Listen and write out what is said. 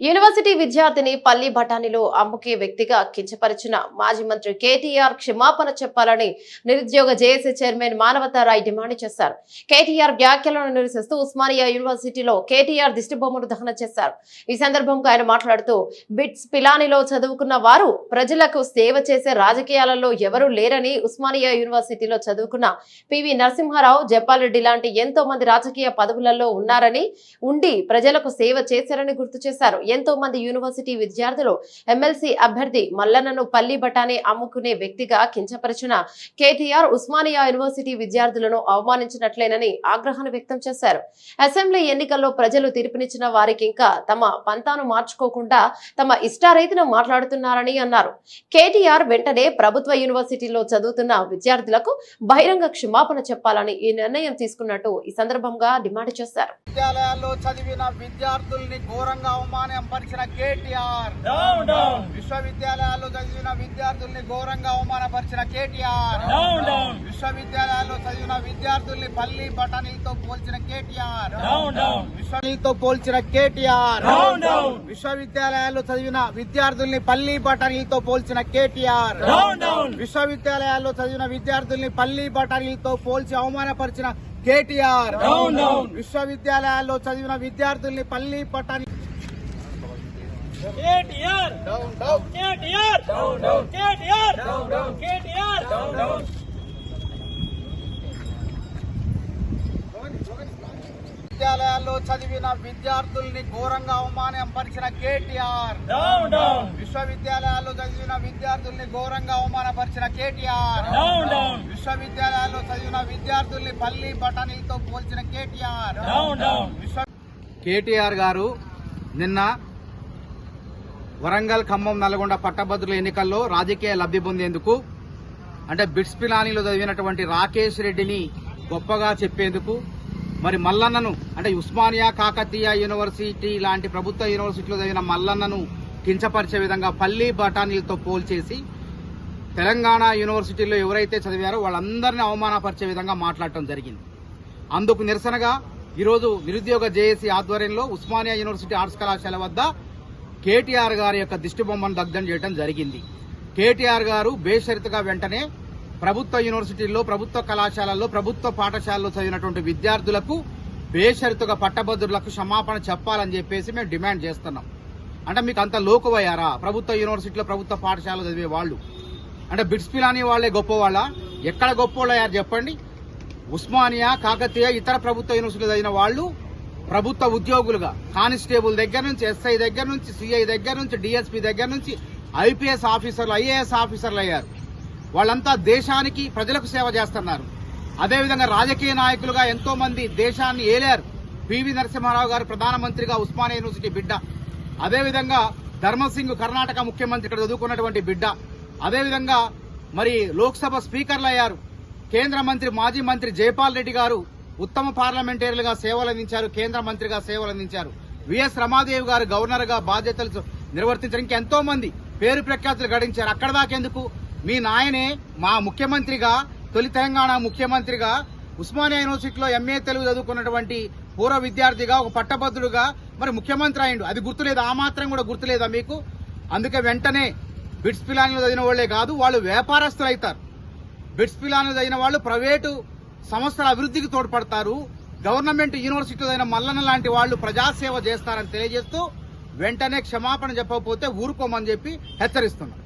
University విద్యార్థిని పల్లి బఠానీలో అమ్ముకే వ్యక్తిగా కించపరిచిన మాజీ మంత్రి కేటీఆర్ క్షమాపణ చెప్పాలని నిరుద్యోగ జేఏసీ చైర్మన్ మానవతారాయ్ డిమాండ్ చేశారు. కేటీఆర్ వ్యాఖ్యలను నిరసిస్తూ ఉస్మానియా యూనివర్సిటీలో కేటీఆర్ దిష్టిబొమ్మను దహనం చేశారు. ఈ సందర్భంగా ఆయన మాట్లాడుతూ బిట్స్ పిలానిలో చదువుకున్న వారు ప్రజలకు సేవ చేసే రాజకీయాలలో ఎవరూ లేరని ఉస్మానియా యూనివర్సిటీలో చదువుకున్న పివి నరసింహారావు జపాలరెడ్డి లాంటి ఎంతో మంది రాజకీయ పదవులలో ఉన్నారని ఉండి ప్రజలకు సేవ చేశారని గుర్తు చేశారు. ఎంతో మంది యూనివర్సిటీ విద్యార్థులు ఎమ్మెల్సీ అభ్యర్థి మల్లన్నను పల్లి బఠానీ అమ్ముకునే వ్యక్తిగా కించపరిచిన కేటీఆర్ ఉస్మానియా యూనివర్సిటీ విద్యార్థులను అవమానించినట్లేనని ఆగ్రహాన్ని వ్యక్తం చేశారు. అసెంబ్లీ ఎన్నికల్లో ప్రజలు తీర్పునిచ్చిన వారికి ఇంకా తమ పంతాను మార్చుకోకుండా తమ ఇష్టారీతిన మాట్లాడుతున్నారని అన్నారు. కేటీఆర్ వెంటనే ప్రభుత్వ యూనివర్సిటీలో చదువుతున్న విద్యార్థులకు బహిరంగ క్షమాపణ చెప్పాలని ఈ నిర్ణయం తీసుకున్నట్టు ఈ సందర్భంగా డిమాండ్ చేశారు. విద్యాలయాల్లో చదివిన విద్యార్థుల్ని ఘోరంగా అవమానపరిచిన కేటీఆర్. విశ్వవిద్యాలయాల్లో చదివిన విద్యార్థుల్ని ఘోరంగా అవమానపరిచిన కేటీఆర్. విశ్వవిద్యాలయాల్లో చదివిన విద్యార్థుల్ని పల్లి బఠానీతో పోల్చిన కేటీఆర్. విశ్వనీతో పోల్చిన కేటీఆర్. విశ్వవిద్యాలయాల్లో చదివిన విద్యార్థుల్ని పల్లి బఠానీతో పోల్చిన కేటీఆర్. విశ్వవిద్యాలయాల్లో చదివిన విద్యార్థుల్ని పల్లి బఠానీతో పోల్చి అవమానపరిచిన కేటీఆర్. విశ్వవిద్యాలయాల్లో చదివిన విద్యార్థుల్ని పల్లి బఠానీ KTR, KTR, KTR, KTR, విద్యాలయాల్లో చదివిన విద్యార్థుల్ని ఘోరంగా అవమానపరిచిన కేటీఆర్. విశ్వవిద్యాలయాల్లో చదివిన విద్యార్థుల్ని ఘోరంగా అవమానపరిచిన కేటీఆర్. విశ్వవిద్యాలయాల్లో చదివిన విద్యార్థుల్ని పల్లి బఠానీతో పోల్చిన కేటీఆర్. కేటీఆర్ గారు నిన్న వరంగల్ ఖమ్మం నల్గొండ పట్టభద్రుల ఎన్నికల్లో రాజకీయ లబ్ధి పొందేందుకు అంటే బిట్స్ పిలానీలో చదివినటువంటి రాకేష్ రెడ్డిని గొప్పగా చెప్పేందుకు మరి మల్లన్నను అంటే ఉస్మానియా కాకతీయ యూనివర్సిటీ లాంటి ప్రభుత్వ యూనివర్సిటీలో చదివిన మల్లన్నను కించపరిచే విధంగా పల్లి బఠానీలతో పోల్చేసి తెలంగాణ యూనివర్సిటీలో ఎవరైతే చదివారో వాళ్ళందరినీ అవమానపరిచే విధంగా మాట్లాడటం జరిగింది. అందుకు నిరసనగా ఈరోజు నిరుద్యోగ జేఏసీ ఆధ్వర్యంలో ఉస్మానియా యూనివర్సిటీ ఆర్ట్స్ కళాశాల వద్ద కేటీఆర్ గారి యొక్క దిష్టిబొమ్మను దగ్ధం చేయడం జరిగింది. కేటీఆర్ గారు బేషరతుగా వెంటనే ప్రభుత్వ యూనివర్సిటీల్లో ప్రభుత్వ కళాశాలల్లో ప్రభుత్వ పాఠశాలలో చదివినటువంటి విద్యార్థులకు బేషరతుగా పట్టభద్రులకు క్షమాపణ చెప్పాలని చెప్పేసి మేము డిమాండ్ చేస్తున్నాం. అంటే మీకు అంత లోకువయ్యారా? ప్రభుత్వ యూనివర్సిటీలో ప్రభుత్వ పాఠశాలలో చదివే వాళ్ళు. అంటే బిట్స్ పిలాని వాళ్ళే గొప్పవాళ్ళ? ఎక్కడ గొప్పవాళ్ళయ్యారు చెప్పండి? ఉస్మానియా కాకతీయ ఇతర ప్రభుత్వ యూనివర్సిటీలు చదివిన వాళ్ళు ప్రభుత్వ ఉద్యోగులుగా కానిస్టేబుల్ దగ్గర నుంచి ఎస్ఐ దగ్గర నుంచి సిఐ దగ్గర నుంచి డిఎస్పీ దగ్గర నుంచి ఐపీఎస్ ఆఫీసర్లు ఐఏఎస్ ఆఫీసర్లు అయ్యారు. వాళ్ళంతా దేశానికి ప్రజలకు సేవ చేస్తున్నారు. అదేవిధంగా రాజకీయ నాయకులుగా ఎంతో మంది దేశాన్ని ఏలారు. పివి నరసింహారావు గారు ప్రధానమంత్రిగా ఉస్మానియా యూనివర్సిటీ బిడ్డ. అదేవిధంగా ధర్మసింగ్ కర్ణాటక ముఖ్యమంత్రి ఇక్కడ చదువుకున్నటువంటి బిడ్డ. అదేవిధంగా మరి లోక్సభ స్పీకర్లు అయ్యారు. కేంద్ర మంత్రి మాజీ మంత్రి జైపాల్ రెడ్డి గారు. ఉత్తమ పార్లమెంటరీలుగా సేవలు అందించారు కేంద్ర మంత్రిగా సేవలు అందించారు విఎస్ రమాదేవి గారు గవర్నర్గా బాధ్యతలు నిర్వర్తించడానికి ఎంతో మంది పేరు ప్రఖ్యాతులు గడించారు. అక్కడ దాకెందుకు మీ నాయనే మా ముఖ్యమంత్రిగా తొలి తెలంగాణ ముఖ్యమంత్రిగా ఉస్మానియా యూనివర్సిటీలో ఎంఏ తెలుగు చదువుకున్నటువంటి పూర్వ విద్యార్థిగా ఒక పట్టభద్రుడుగా మరి ముఖ్యమంత్రి అయిండు. అది గుర్తులేదు. ఆ మాత్రం కూడా గుర్తులేదా మీకు? అందుకే వెంటనే బిట్స్ పిలాన్లు చదివిన వాళ్ళే కాదు వాళ్ళు వ్యాపారస్తులు అవుతారు బిట్స్ పిలాన్లు చదివిన వాళ్ళు ప్రైవేటు సంస్థల అభివృద్ధికి తోడ్పడతారు. గవర్నమెంట్ యూనివర్సిటీ అయిన మల్లన్న లాంటి వాళ్ళు ప్రజాసేవ చేస్తారని తెలియజేస్తూ వెంటనే క్షమాపణ చెప్పకపోతే ఊరుకోమని చెప్పి హెచ్చరిస్తున్నారు.